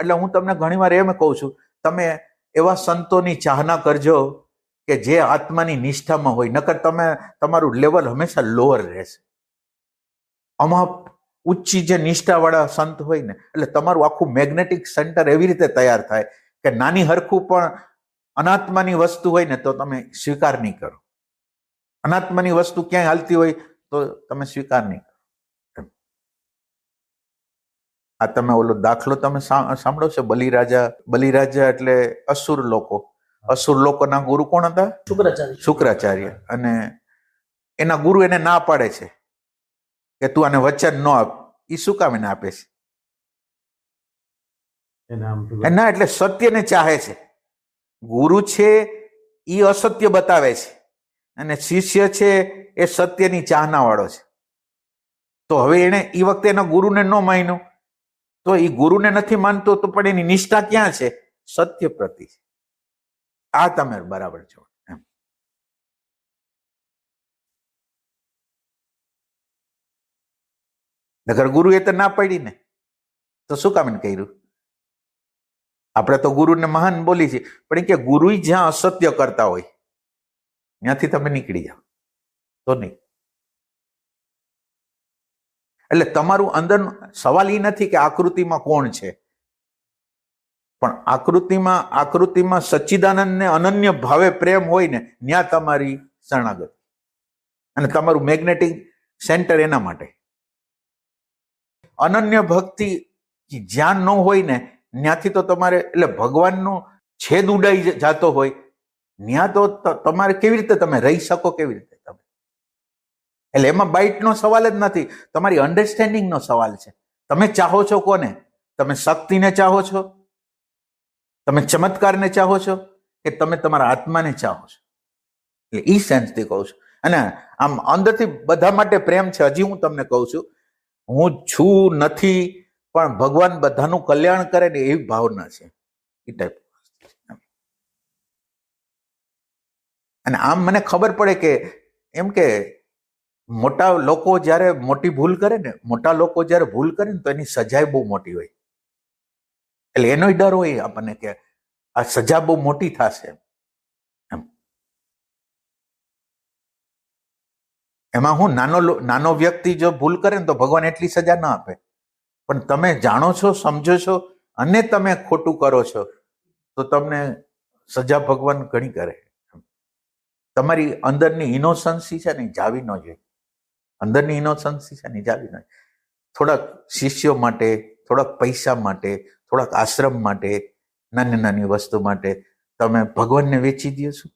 એટલે હું તમને ઘણીવાર એમ કહું છું, તમે એવા સંતોની ચાહના કરજો કે જે આત્માની નિષ્ઠામાં હોય. નકર તમે, તમારું લેવલ હંમેશા લોઅર રહેશે. આમાં ઊંચી જે નિષ્ઠાવાળા સંત હોય ને, એટલે તમારું આખું મેગ્નેટિક સેન્ટર એવી રીતે તૈયાર થાય કે નાની હરખું પણ અનાત્માની વસ્તુ હોય ને તો તમે સ્વીકાર નહીં કરો. અનાત્માની વસ્તુ ક્યાંય હાલતી હોય તો તમે સ્વીકાર નહીં કરો એમ. આ તમે ઓલો દાખલો તમે સાંભળો છો? બલિરાજા બલિરાજા એટલે અસુર લોકો. અસુર લોકોના ગુરુ કોણ હતા? શુક્રાચાર્ય. શુક્રાચાર્ય. અને એના ગુરુ એને ના પાડે છે. કે તું આને વચન ન આપ. એ શું કામ એને આપે છે? ના એટલે સત્યને ચાહે છે. ગુરુ છે એ અસત્ય બતાવે છે. અને શિષ્ય છે એ સત્યની ચાહના વાળો છે. તો હવે એને એ વખતે એના ગુરુને ન માન્યો. તો એ ગુરુને નથી માનતો તો પણ એની નિષ્ઠા ક્યાં છે? સત્ય પ્રતિ આ તમે બરાબર છો. નગર ગુરુએ તો ના પડી ને. તો શું કામ કર્યું? આપણે તો ગુરુને મહાન બોલી છે પણ એ કે ગુરુ જ્યાં અસત્ય કરતા હોય, ત્યાંથી તમે નીકળી જાઓ. તો નહીં. એટલે તમારું અંદર સવાલ એ નથી કે આકૃતિમાં કોણ છે. પણ આકૃતિમાં આકૃતિમાં સચ્ચિદાનંદને અનન્ય ભાવે પ્રેમ હોય ને ત્યાં તમારી શરણાગતિ. અને તમારું મેગ્નેટિક સેન્ટર એના માટે. અનન્ય ભક્તિ જ્યાં ન હોય ને ત્યાંથી તો તમારે, એટલે ભગવાનનો છેદ ઉડાઈ જતો હોય. ત્યાં તો, તમારે કેવી રીતે તમે રહી શકો કેવી રીતે? એટલે એમાં બાઇટનો સવાલ જ નથી. તમારી અન્ડરસ્ટેન્ડિંગનો સવાલ છે. તમે ચાહો છો કોને? તમે શક્તિને ચાહો છો? તમે ચમત્કારને ચાહો છો? કે તમે તમારા આત્માને ચાહો છો? એટલે એ સેન્સથી કહું છું. અને આમ અંદરથી બધા માટે પ્રેમ છે. હજી હું તમને કહું છું, હું છું નથી, પણ ભગવાન બધાનું કલ્યાણ કરે ને એવી ભાવના છે. એ ટાઈપ અને આમ મને ખબર પડે કે, એમ કે મોટા લોકો જ્યારે મોટી ભૂલ કરે ને, મોટા લોકો જ્યારે ભૂલ કરે ને, તો એની સજાય બહુ મોટી હોય. એટલે એનો ડર હોય આપણને કે આ સજા બહુ મોટી થશે એમ. હું નાનો નાનો વ્યક્તિ જો ભૂલ કરે ને, તો ભગવાન એટલી સજા ના આપે. પણ તમે જાણો છો, સમજો છો, અને તમે ખોટું કરો છો, તો તમને સજા ભગવાન ઘણી કરે. તમારી અંદરની ઇનોસન્સી છે ને જાવી ન જોઈએ. અંદરની ઇનોસન્સી છે ને જાવી ન થોડાક શિષ્યો માટે, થોડાક પૈસા માટે, થોડાક આશ્રમ માટે નાની નાની વસ્તુ માટે તમે ભગવાનને વેચી દો છો?